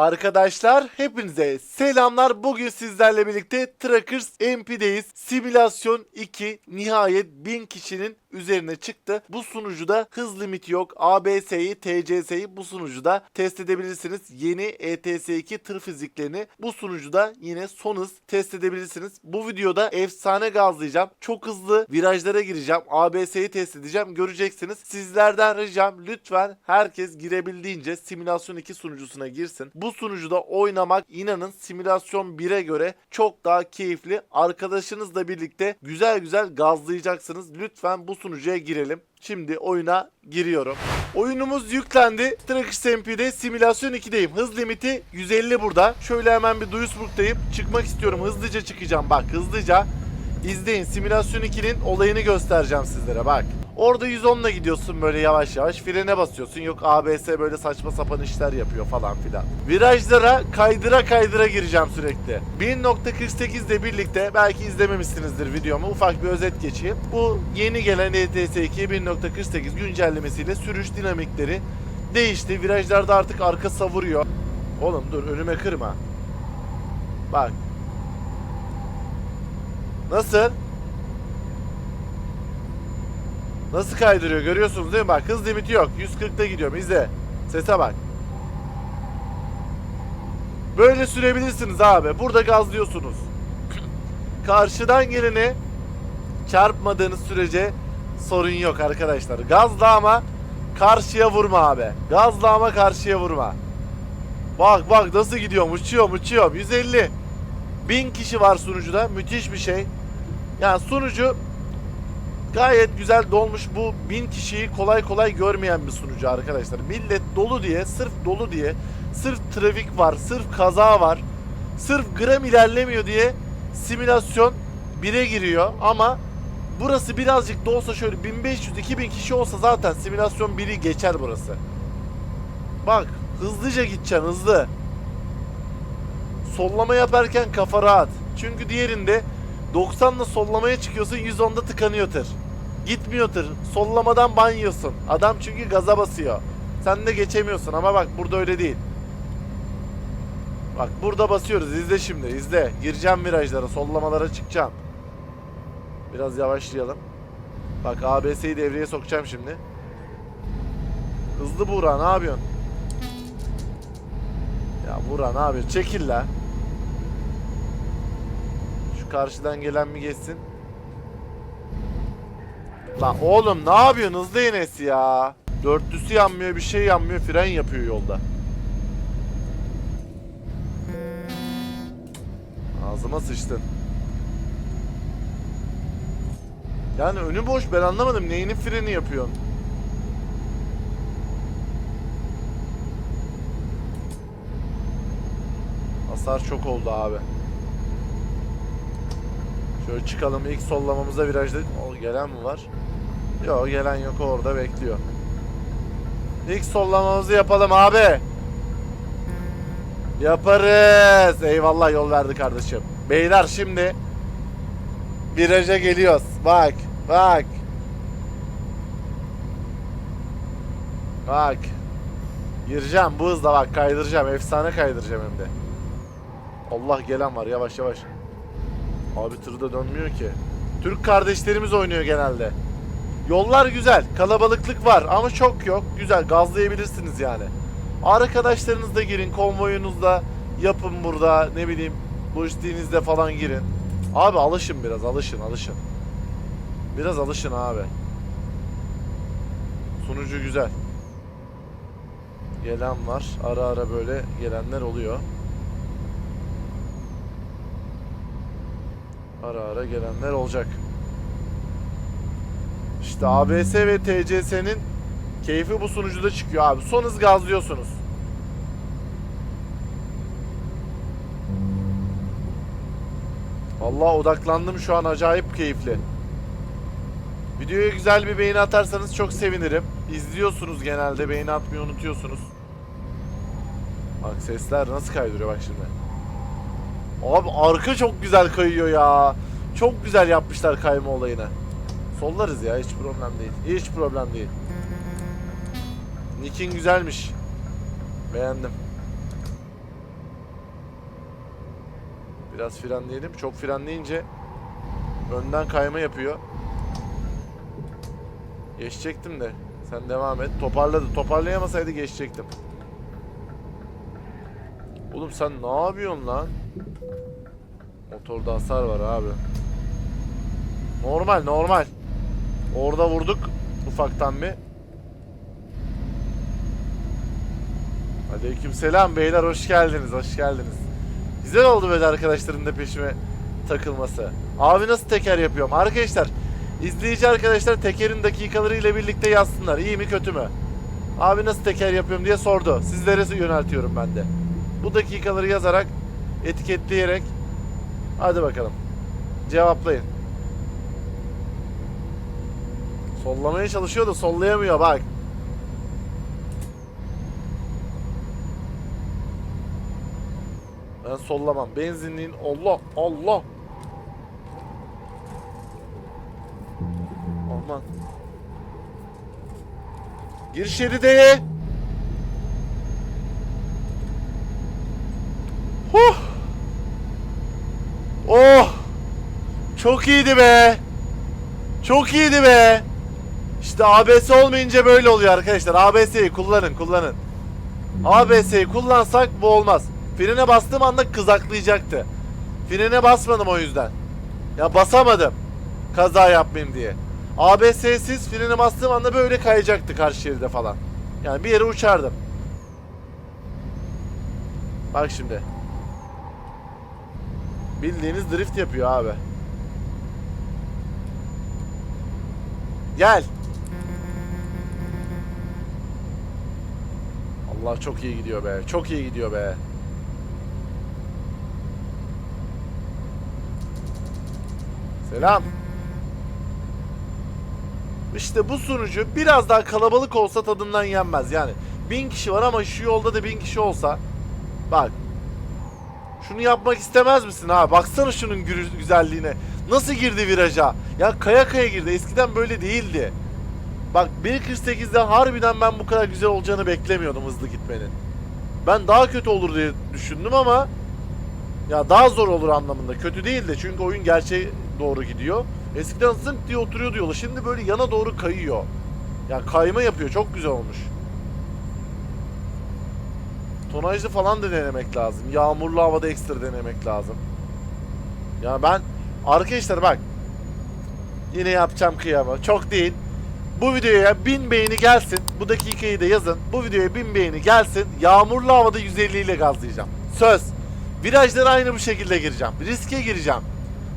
Arkadaşlar hepinize selamlar. Bugün sizlerle birlikte Trackers MP'deyiz. Simülasyon 2 nihayet 1000 kişinin üzerine çıktı. Bu sunucuda hız limiti yok. ABS'yi, TCS'yi bu sunucuda test edebilirsiniz. Yeni E ETS2 tır fiziklerini bu sunucuda yine son hız test edebilirsiniz. Bu videoda efsane gazlayacağım. Çok hızlı virajlara gireceğim. ABS'yi test edeceğim. Göreceksiniz. Sizlerden ricam lütfen herkes girebildiğince simülasyon 2 sunucusuna girsin. Bu sunucuda oynamak inanın simülasyon 1'e göre çok daha keyifli. Arkadaşınızla birlikte güzel güzel gazlayacaksınız. Lütfen bu sunucuya girelim. Şimdi oyuna giriyorum. Oyunumuz yüklendi. Trackers MP'de simülasyon 2'deyim. Hız limiti 150 burada. Şöyle hemen bir Duisburg'dayım. Çıkmak istiyorum. Hızlıca çıkacağım. Bak hızlıca. İzleyin. Simülasyon 2'nin olayını göstereceğim sizlere. Bak. Orada 110'la gidiyorsun böyle yavaş yavaş. Frene basıyorsun. Yok ABS böyle saçma sapan işler yapıyor falan filan. Virajlara kaydıra kaydıra gireceğim sürekli. 1.48 ile birlikte belki izlememişsinizdir videomu. Ufak bir özet geçeyim. Bu yeni gelen E ETS2 1.48 güncellemesiyle sürüş dinamikleri değişti. Virajlarda artık arka savuruyor. Oğlum dur önüme kırma. Bak. Nasıl? Nasıl kaydırıyor görüyorsunuz değil mi? Bak hız limiti yok. 140'ta gidiyorum. İzle. Sese bak. Böyle sürebilirsiniz abi. Burada gazlıyorsunuz. Karşıdan gelene çarpmadığınız sürece sorun yok arkadaşlar. Gazla ama karşıya vurma abi. Gazla ama karşıya vurma. Bak bak nasıl gidiyorum. Uçuyorum uçuyorum. 150. 1000 kişi var sunucuda. Müthiş bir şey. Yani sunucu gayet güzel dolmuş. Bu 1000 kişiyi kolay kolay görmeyen bir sunucu arkadaşlar. Millet dolu diye, sırf dolu diye, sırf trafik var, sırf kaza var, sırf gram ilerlemiyor diye simülasyon 1'e giriyor ama burası birazcık da olsa şöyle 1500-2000 kişi olsa zaten simülasyon 1'i geçer burası. Bak hızlıca gideceksin hızlı. Sollama yaparken kafa rahat. Çünkü diğerinde 90'la sollamaya çıkıyorsun 110'da tıkanıyor tır. Gitmiyor tır. Sollamadan banyosun. Adam çünkü gaza basıyor. Sen de geçemiyorsun ama bak burada öyle değil. Bak burada basıyoruz. İzle şimdi. izle. Gireceğim virajlara. Sollamalara çıkacağım. Biraz yavaşlayalım. Bak ABS'yi devreye sokacağım şimdi. Hızlı Buğra ne yapıyorsun? Ya Buğra ne yapıyorsun? Çekil la. Şu karşıdan gelen mi geçsin? Lan oğlum ne yapıyorsun hızlı Enes ya? Dörtlüsü yanmıyor bir şey yanmıyor fren yapıyor yolda. Ağzıma sıçtın. Yani önü boş ben anlamadım neyinin freni yapıyorsun? Hasar çok oldu abi. Şöyle çıkalım ilk sollamamıza virajda o gelen mi var? Yok gelen yok orada bekliyor. İlk sollamamızı yapalım abi. Yaparız. Eyvallah yol verdi kardeşim. Beyler şimdi viraja geliyoruz. Bak, bak. Bak. Gireceğim bu hızla bak kaydıracağım. Efsane kaydıracağım hem de. Allah gelen var yavaş yavaş. Abi tır da dönmüyor ki. Türk kardeşlerimiz oynuyor genelde. Yollar güzel. Kalabalıklık var ama çok yok. Güzel gazlayabilirsiniz yani. Arkadaşlarınızla girin. Konvoyunuzda yapın burada. Ne bileyim lojistiğinizde falan girin. Abi alışın biraz alışın alışın. Biraz alışın abi. Sunucu güzel. Gelen var. Ara ara böyle gelenler oluyor. Ara ara gelenler olacak. İşte ABS ve TCS'nin keyfi bu sunucuda çıkıyor abi. Son hız gazlıyorsunuz. Allah odaklandım şu an acayip keyifli. Videoya güzel bir beğeni atarsanız çok sevinirim. İzliyorsunuz genelde beğeni atmayı unutuyorsunuz. Bak sesler nasıl kaydırıyor bak şimdi. Abi arka çok güzel kayıyor ya. Çok güzel yapmışlar kayma olayını. Sollarız ya hiç problem değil. Hiç problem değil. Nick'in güzelmiş. Beğendim. Biraz frenleyelim. Çok frenleyince önden kayma yapıyor. Geçecektim de. Sen devam et. Toparladı. Toparlayamasaydı geçecektim. Oğlum sen ne yapıyorsun lan? Motorda hasar var abi. Normal normal. Orada vurduk ufaktan bir. Aleykümselam beyler hoş geldiniz hoş geldiniz. Güzel oldu böyle arkadaşların da peşime takılması. Abi nasıl teker yapıyorum? Arkadaşlar izleyici arkadaşlar tekerin dakikaları ile birlikte yazsınlar. İyi mi kötü mü? Abi nasıl teker yapıyorum diye sordu. Sizlere yöneltiyorum ben de. Bu dakikaları yazarak etiketleyerek hadi bakalım. Cevaplayın. Sollamaya çalışıyor da sollayamıyor bak. Ben sollamam. Benzinliğin Allah Allah. Aman. Gir şeride. Çok iyiydi be. Çok iyiydi be. İşte ABS olmayınca böyle oluyor arkadaşlar. ABS'yi kullanın, kullanın. ABS'yi kullansak bu olmaz. Frene bastığım anda kızaklayacaktı. Frene basmadım o yüzden. Ya basamadım. Kaza yapmayayım diye. ABS'siz frene bastığım anda böyle kayacaktı karşı şeride falan. Yani bir yere uçardım. Bak şimdi. Bildiğiniz drift yapıyor abi. Gel. Allah çok iyi gidiyor be. Çok iyi gidiyor be. Selam. İşte bu sunucu biraz daha kalabalık olsa tadından yenmez. Yani bin kişi var ama şu yolda da bin kişi olsa bak şunu yapmak istemez misin ha? Baksana şunun güzelliğine. Nasıl girdi viraja? Ya kaya kaya girdi. Eskiden böyle değildi. Bak 1.48'de harbiden ben bu kadar güzel olacağını beklemiyordum hızlı gitmenin. Ben daha kötü olur diye düşündüm ama ya daha zor olur anlamında. Kötü değil de çünkü oyun gerçeğe doğru gidiyor. Eskiden zınk diye oturuyordu yola. Şimdi böyle yana doğru kayıyor. Ya kayma yapıyor. Çok güzel olmuş. Tonajlı falan da denemek lazım. Yağmurlu havada ekstra denemek lazım. Ya ben arkadaşlar bak yine yapacağım kıyama. Çok değil. Bu videoya 1000 beğeni gelsin. Bu dakikayı da yazın. Bu videoya 1000 beğeni gelsin. Yağmurlu havada 150 ile gazlayacağım. Söz. Virajlara aynı bu şekilde gireceğim. Riske gireceğim.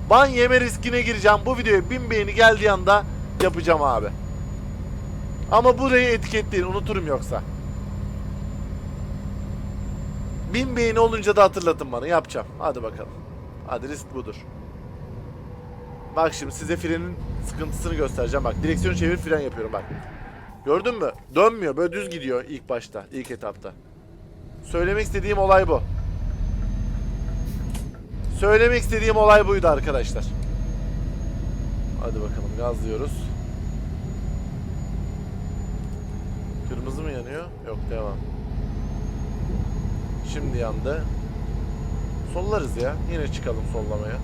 Ban yeme riskine gireceğim. Bu videoya 1000 beğeni geldiği anda yapacağım abi. Ama burayı etiketleyin unuturum yoksa. 1000 beğeni olunca da hatırlatın bana yapacağım. Hadi bakalım. Hadi risk budur. Bak şimdi size frenin sıkıntısını göstereceğim. Bak direksiyonu çevir fren yapıyorum bak. Gördün mü? Dönmüyor. Böyle düz gidiyor ilk başta, ilk etapta. Söylemek istediğim olay bu. Söylemek istediğim olay buydu arkadaşlar. Hadi bakalım gazlıyoruz. Kırmızı mı yanıyor? Yok devam. Şimdi yandı. Sollarız ya. Yine çıkalım sollamaya.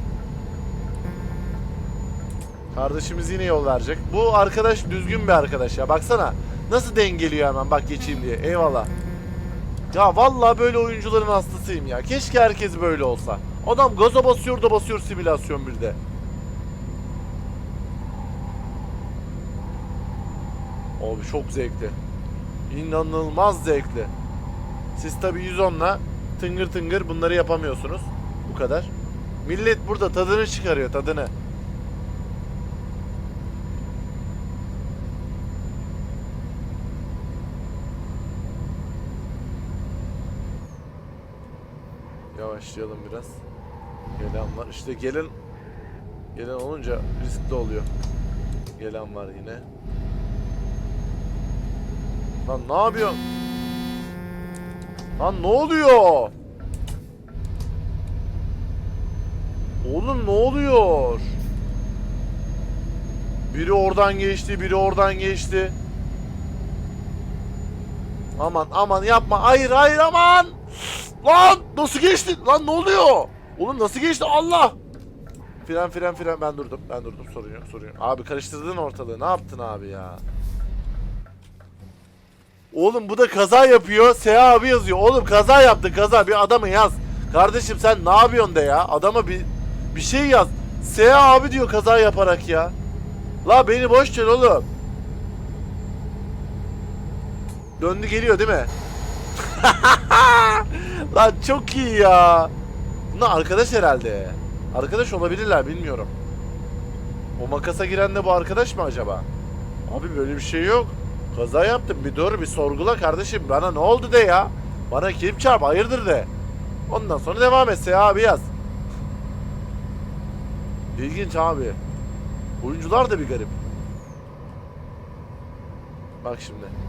Kardeşimiz yine yol verecek. Bu arkadaş düzgün bir arkadaş ya. Baksana. Nasıl dengeliyor hemen bak geçeyim diye. Eyvallah. Ya vallahi böyle oyuncuların hastasıyım ya. Keşke herkes böyle olsa. Adam gaza basıyor da basıyor simülasyon bir de. Abi çok zevkli. İnanılmaz zevkli. Siz tabi 110'la tıngır tıngır bunları yapamıyorsunuz. Bu kadar. Millet burada tadını çıkarıyor tadını. Yavaşlayalım biraz. Gelen var. İşte gelen gelen olunca riskli oluyor. Gelen var yine. Lan ne yapıyorsun? Lan ne oluyor? Oğlum ne oluyor? Biri oradan geçti, biri oradan geçti. Aman aman yapma. Hayır hayır aman. Lan nasıl geçti? Lan ne oluyor? Oğlum nasıl geçti Allah! Fren fren fren ben durdum. Ben durdum sorun yok sorun yok. Abi karıştırdın ortalığı. Ne yaptın abi ya? Oğlum bu da kaza yapıyor. Seha abi yazıyor. Oğlum kaza yaptı kaza. Bir adamı yaz. Kardeşim sen ne yapıyorsun de ya? Adama bir bir şey yaz. Seha abi diyor kaza yaparak ya. La beni boş ver oğlum. Döndü geliyor değil mi? Lan çok iyi ya. Bunlar arkadaş herhalde. Arkadaş olabilirler bilmiyorum. O makasa giren de bu arkadaş mı acaba? Abi böyle bir şey yok. Kaza yaptım bir dur bir sorgula kardeşim. Bana ne oldu de ya. Bana kim çarp hayırdır de. Ondan sonra devam etse ya abi yaz. İlginç abi. Oyuncular da bir garip. Bak şimdi.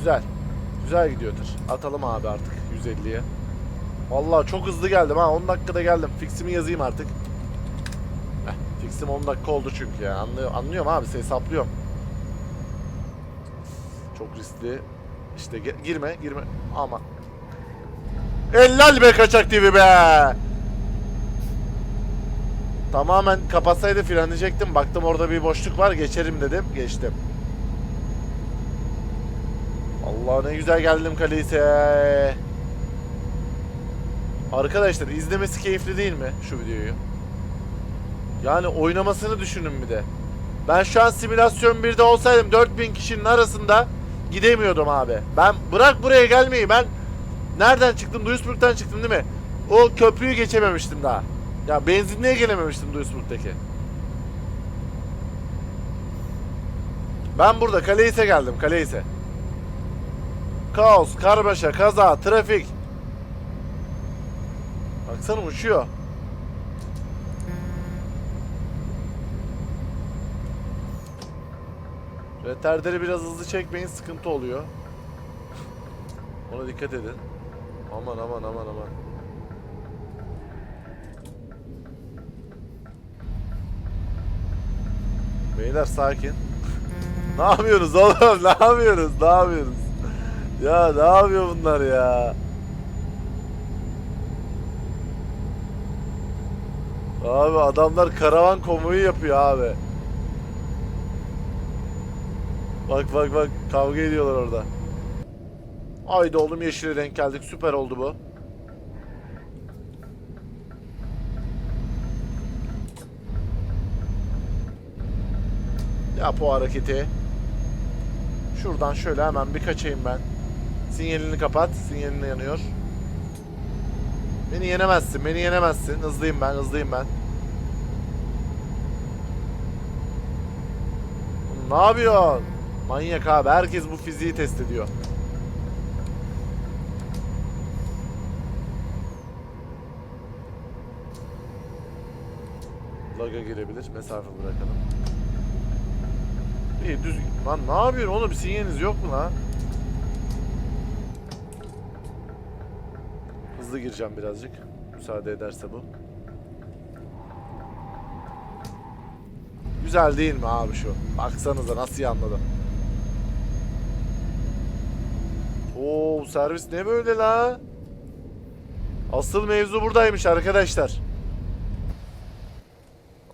Güzel. Güzel gidiyor tır. Atalım abi artık 150'ye. Vallahi çok hızlı geldim ha. 10 dakikada geldim. Fiximi yazayım artık. Heh, fixim 10 dakika oldu çünkü ya. Anlıyor, anlıyorum abi. Seni saplıyorum. Çok riskli. İşte girme, girme. Ama. Ellal be kaçak TV be. Tamamen kapatsaydı frenleyecektim. Baktım orada bir boşluk var. Geçerim dedim. Geçtim. Allah ne güzel geldim kalite. Arkadaşlar izlemesi keyifli değil mi şu videoyu? Yani oynamasını düşünün bir de. Ben şu an simülasyon 1'de olsaydım 4000 kişinin arasında gidemiyordum abi. Ben bırak buraya gelmeyi ben nereden çıktım? Duisburg'dan çıktım değil mi? O köprüyü geçememiştim daha. Ya benzinliğe gelememiştim Duisburg'daki. Ben burada Kaleis'e geldim Kaleis'e. Kaos, karmaşa, kaza, trafik. Baksana uçuyor. Retarderi biraz hızlı çekmeyin sıkıntı oluyor. Ona dikkat edin. Aman aman aman aman. Beyler sakin. ne yapıyorsunuz oğlum? Ne yapıyorsunuz? Ne yapıyorsunuz? Ya ne yapıyor bunlar ya? Abi adamlar karavan konvoyu yapıyor abi. Bak bak bak kavga ediyorlar orada. Haydi oğlum yeşile denk geldik süper oldu bu. Yap o hareketi. Şuradan şöyle hemen bir kaçayım ben. Sinyalini kapat. Sinyalini yanıyor. Beni yenemezsin. Beni yenemezsin. Hızlıyım ben. Hızlıyım ben. Ne yapıyorsun? Manyak abi. Herkes bu fiziği test ediyor. Laga gelebilir. Mesafe bırakalım. İyi düz. Lan ne yapıyorsun oğlum? Sinyaliniz yok mu lan? Hızlı gireceğim birazcık. Müsaade ederse bu. Güzel değil mi abi şu? Baksanıza nasıl iyi anladım. Oo servis ne böyle la? Asıl mevzu buradaymış arkadaşlar.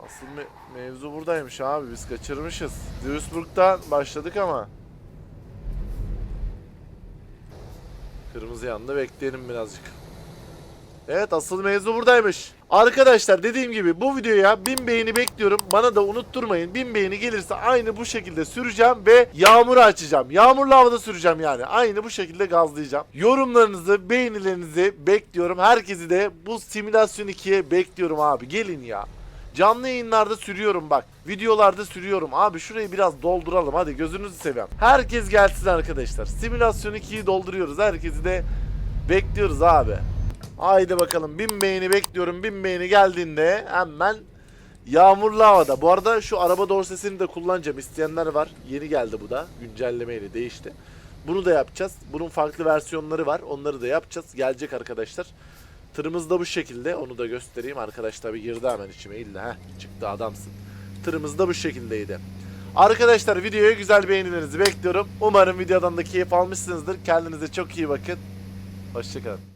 Asıl me- mevzu buradaymış abi biz kaçırmışız. Duisburg'dan başladık ama. Kırmızı yanında bekleyelim birazcık. Evet asıl mevzu buradaymış. Arkadaşlar dediğim gibi bu videoya 1000 beğeni bekliyorum. Bana da unutturmayın. 1000 beğeni gelirse aynı bu şekilde süreceğim ve yağmuru açacağım. Yağmurlu havada süreceğim yani. Aynı bu şekilde gazlayacağım. Yorumlarınızı, beğenilerinizi bekliyorum. Herkesi de bu simülasyon 2'ye bekliyorum abi. Gelin ya. Canlı yayınlarda sürüyorum bak. Videolarda sürüyorum. Abi şurayı biraz dolduralım. Hadi gözünüzü seveyim. Herkes gelsin arkadaşlar. Simülasyon 2'yi dolduruyoruz. Herkesi de bekliyoruz abi. Haydi bakalım 1000 beğeni bekliyorum. 1000 beğeni geldiğinde hemen yağmurlu havada. Bu arada şu araba dorsesini de kullanacağım. İsteyenler var. Yeni geldi bu da. Güncellemeyle değişti. Bunu da yapacağız. Bunun farklı versiyonları var. Onları da yapacağız. Gelecek arkadaşlar. Tırımız da bu şekilde. Onu da göstereyim. Arkadaş tabi girdi hemen içime. İlla heh, çıktı adamsın. Tırımız da bu şekildeydi. Arkadaşlar videoya güzel beğenilerinizi bekliyorum. Umarım videodan da keyif almışsınızdır. Kendinize çok iyi bakın. Hoşçakalın.